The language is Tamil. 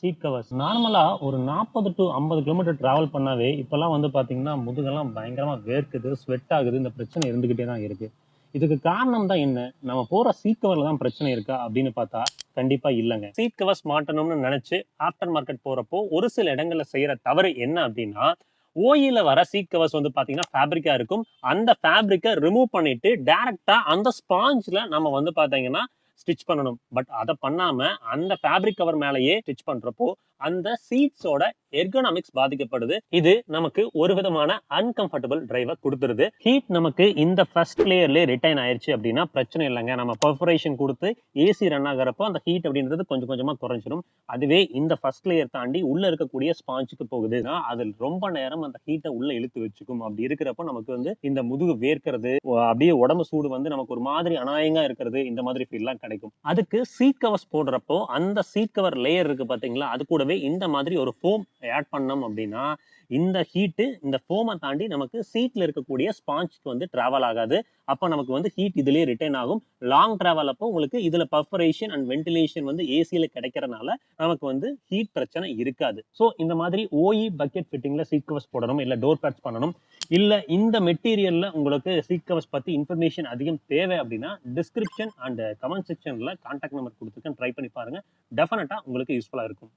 சீட் கவர்ஸ் நார்மலா ஒரு நாற்பது டு ஐம்பது கிலோமீட்டர் டிராவல் பண்ணாவே இப்பெல்லாம் வந்து பாத்தீங்கன்னா முதுகெல்லாம் பயங்கரமா வேர்க்குது ஸ்வெட் ஆகுது இந்த பிரச்சனை இருந்துகிட்டே தான் இருக்கு. இதுக்கு காரணம் தான் என்ன? நம்ம போற சீட் கவர்ல தான் பிரச்சனை இருக்கா? அப்படின்னு பார்த்தா கண்டிப்பா இல்லைங்க. சீட் கவர்ஸ் மாட்டணும்னு நினைச்சு ஆஃப்டர் மார்க்கெட் போறப்போ ஒரு சில இடங்கள்ல செய்யற தவறு என்ன அப்படின்னா ஓயில வர சீட் கவர்ஸ் வந்து பாத்தீங்கன்னா ஃபேப்ரிக்கா இருக்கும். அந்த ஃபேப்ரிக்கை ரிமூவ் பண்ணிட்டு டைரக்டா அந்த ஸ்பாஞ்ச்ல நம்ம வந்து பாத்தீங்கன்னா ஸ்டிச் பண்ணணும். பட் அதை பண்ணாம அந்த ஃபேப்ரிக் கவர் மேலேயே ஸ்டிச் பண்றப்போ அந்த சீட்ஸோட எர்கனாமிக்ஸ் பாதிக்கப்படுது. இது நமக்கு ஒரு விதமான அன்கம்ஃபர்டபுள் டிரைவை கொடுத்துருது. ஹீட் நமக்கு இந்த ஃபர்ஸ்ட் லேயர்லேயே ரிட்டைன் ஆயிடுச்சு அப்படின்னா பிரச்சனை இல்லைங்க. நம்ம பர்ஃபரேஷன் கொடுத்து ஏசி ரன் ஆகிறப்போ அந்த ஹீட் அப்படின்றது கொஞ்சம் கொஞ்சமாக குறைஞ்சிரும். அதுவே இந்த ஃபர்ஸ்ட் லேயர் தாண்டி உள்ள இருக்கக்கூடிய ஸ்பாஞ்சுக்கு போகுதுன்னா அதில் ரொம்ப நேரம் அந்த ஹீட்டை உள்ள இழுத்து வச்சுக்கும். அப்படி இருக்கிறப்போ நமக்கு வந்து இந்த முதுகு வேர்க்கிறது அப்படியே உடம்பு சூடு வந்து நமக்கு ஒரு மாதிரி அநாயகா இருக்கிறது இந்த மாதிரி ஃபீல்லாம் கிடைக்கும். அதுக்கு சீட் கவர்ஸ் போடுறப்போ அந்த சீட் கவர் லேயர் இருக்கு பாத்தீங்களா? அது கூடவே இந்த மாதிரி ஒரு ஃபோம் ஆட் பண்ணோம் அப்படின்னா இந்த ஹீட்டு இந்த ஃபோமை தாண்டி நமக்கு சீட்டில் இருக்கக்கூடிய ஸ்பாஞ்சுக்கு வந்து ட்ராவல் ஆகாது. அப்போ நமக்கு வந்து ஹீட் இதுலயே ரிட்டர்ன் ஆகும். லாங் ட்ராவல் அப்போ உங்களுக்கு இதில் பர்ஃபரேஷன் அண்ட் வென்டிலேஷன் வந்து ஏசியில் கிடைக்கிறனால நமக்கு வந்து ஹீட் பிரச்சனை இருக்காது. ஸோ இந்த மாதிரி ஓஇ பக்கெட் ஃபிட்டிங்கில் சீட் கவர்ஸ் போடணும் இல்லை டோர் பேட்ச் பண்ணணும் இல்லை இந்த மெட்டீரியலில் உங்களுக்கு சீட் கவர்ஸ் பற்றி இன்ஃபர்மேஷன் அதிகம் தேவை அப்படின்னா டிஸ்கிரிப்ஷன் அண்ட் கமெண்ட் செக்ஷனில் கான்டாக்ட் நம்பர் கொடுத்துருக்கேன். ட்ரை பண்ணி பாருங்க. டெஃபினட்டாக உங்களுக்கு யூஸ்ஃபுல்லாக இருக்கும்.